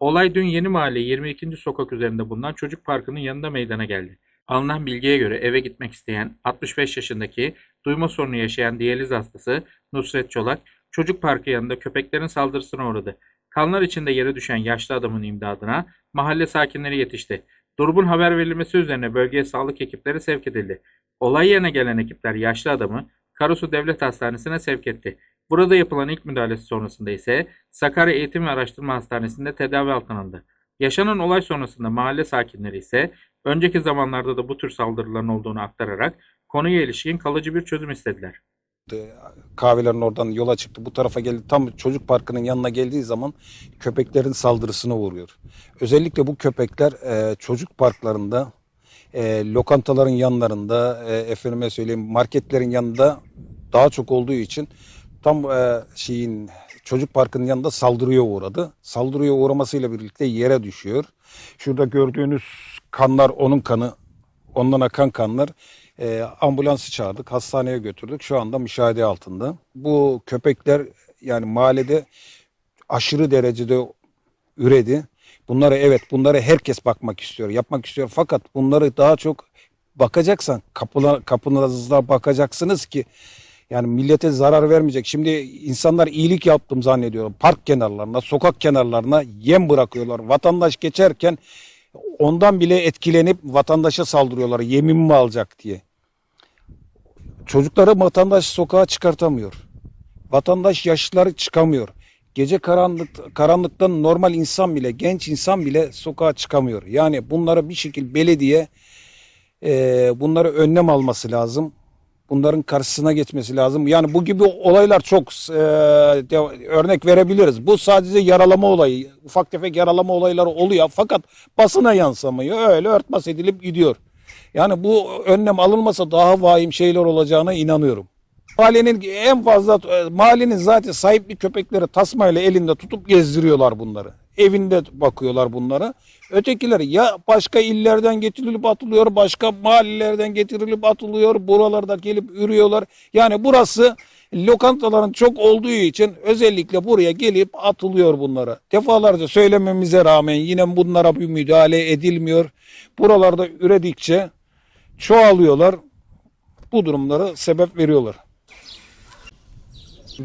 Olay dün Yeni Mahalle 22. sokak üzerinde bulunan çocuk parkının yanında meydana geldi. Alınan bilgiye göre eve gitmek isteyen 65 yaşındaki duyma sorunu yaşayan diyaliz hastası Nusret Çolak çocuk parkı yanında köpeklerin saldırısına uğradı. Kanlar içinde yere düşen yaşlı adamın imdadına mahalle sakinleri yetişti. Durumun haber verilmesi üzerine bölgeye sağlık ekipleri sevk edildi. Olay yerine gelen ekipler yaşlı adamı Karasu Devlet Hastanesi'ne sevk etti. Burada yapılan ilk müdahalesi sonrasında ise Sakarya Eğitim ve Araştırma Hastanesi'nde tedavi altına alındı. Yaşanan olay sonrasında mahalle sakinleri ise önceki zamanlarda da bu tür saldırıların olduğunu aktararak konuya ilişkin kalıcı bir çözüm istediler. kahvelerin oradan yola çıktı. Bu tarafa geldi. Tam çocuk parkının yanına geldiği zaman köpeklerin saldırısına uğruyor. Özellikle bu köpekler e, çocuk parklarında, e, lokantaların yanlarında, e, efendime söyleyeyim marketlerin yanında daha çok olduğu için tam e, şeyin çocuk parkının yanında saldırıya uğradı. Saldırıya uğramasıyla birlikte yere düşüyor. Şurada gördüğünüz kanlar onun kanı, ondan akan kanlar. E, ambulansı çağırdık, hastaneye götürdük. Şu anda müşahede altında. Bu köpekler yani mahallede aşırı derecede üredi. Bunlara evet bunlara herkes bakmak istiyor, yapmak istiyor. Fakat bunları daha çok bakacaksan kapılar, kapınızda bakacaksınız ki yani millete zarar vermeyecek. Şimdi insanlar iyilik yaptım zannediyorum. Park kenarlarına, sokak kenarlarına yem bırakıyorlar. Vatandaş geçerken ondan bile etkilenip vatandaşa saldırıyorlar. Yemin mi alacak diye. Çocukları vatandaş sokağa çıkartamıyor. Vatandaş yaşlıları çıkamıyor. Gece karanlık, karanlıktan normal insan bile, genç insan bile sokağa çıkamıyor. Yani bunlara bir şekilde belediye e, bunları önlem alması lazım. Bunların karşısına geçmesi lazım. Yani bu gibi olaylar çok e, örnek verebiliriz. Bu sadece yaralama olayı, ufak tefek yaralama olayları oluyor. Fakat basına yansımıyor. Öyle örtbas edilip gidiyor. Yani bu önlem alınmasa daha vahim şeyler olacağına inanıyorum. Mahallenin en fazla e, mahallenin zaten sahipli köpekleri tasmayla elinde tutup gezdiriyorlar bunları. Evinde bakıyorlar bunlara. Ötekileri ya başka illerden getirilip atılıyor, başka mahallelerden getirilip atılıyor. Buralarda gelip ürüyorlar. Yani burası lokantaların çok olduğu için özellikle buraya gelip atılıyor bunlara. Defalarca söylememize rağmen yine bunlara bir müdahale edilmiyor. Buralarda üredikçe çoğalıyorlar. Bu durumlara sebep veriyorlar.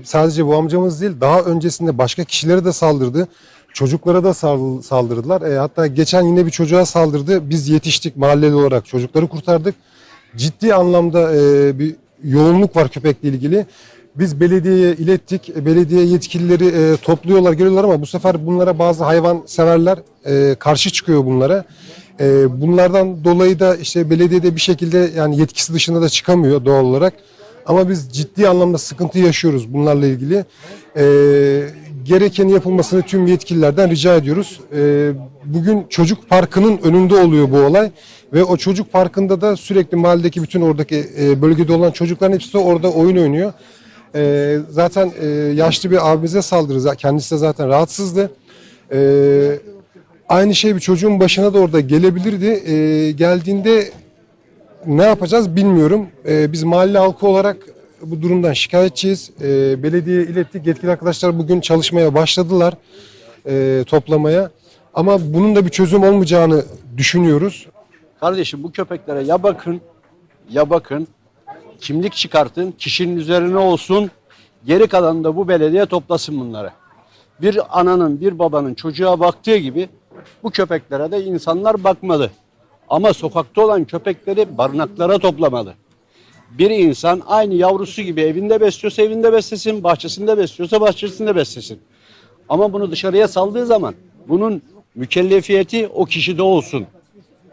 Sadece bu amcamız değil daha öncesinde başka kişilere de saldırdı. Çocuklara da sal- saldırdılar. E, hatta geçen yine bir çocuğa saldırdı. Biz yetiştik mahalleli olarak çocukları kurtardık. Ciddi anlamda e, bir yoğunluk var köpekle ilgili. Biz belediyeye ilettik. E, Belediye yetkilileri e, topluyorlar, geliyorlar ama bu sefer bunlara bazı hayvan severler e, karşı çıkıyor bunlara. E, bunlardan dolayı da işte belediyede bir şekilde yani yetkisi dışında da çıkamıyor doğal olarak. Ama biz ciddi anlamda sıkıntı yaşıyoruz bunlarla ilgili. Ee, gereken yapılmasını tüm yetkililerden rica ediyoruz. Ee, bugün çocuk parkının önünde oluyor bu olay. Ve o çocuk parkında da sürekli mahalledeki bütün oradaki e, bölgede olan çocukların hepsi de orada oyun oynuyor. Ee, zaten e, yaşlı bir abimize saldırdı. Kendisi de zaten rahatsızdı. Ee, aynı şey bir çocuğun başına da orada gelebilirdi. Geldiğinde ne yapacağız bilmiyorum. Biz mahalle halkı olarak bu durumdan şikayetçiyiz. Ee, belediyeye ilettik. Yetkili arkadaşlar bugün çalışmaya başladılar. e, toplamaya. Ama bunun da bir çözüm olmayacağını düşünüyoruz. Kardeşim bu köpeklere ya bakın ya bakın kimlik çıkartın kişinin üzerine olsun geri kalan da bu belediye toplasın bunları. Bir ananın bir babanın çocuğa baktığı gibi bu köpeklere de insanlar bakmalı. Ama sokakta olan köpekleri barınaklara toplamalı. Bir insan aynı yavrusu gibi evinde besliyorsa evinde beslesin, bahçesinde besliyorsa bahçesinde beslesin. Ama bunu dışarıya saldığı zaman bunun mükellefiyeti o kişide olsun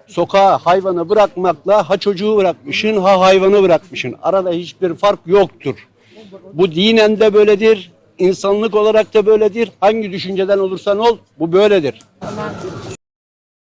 sokağa hayvanı bırakmakla ha çocuğu bırakmışın ha hayvanı bırakmışın. Arada hiçbir fark yoktur. Bu dinen de böyledir, insanlık olarak da böyledir. Hangi düşünceden olursan ol bu böyledir.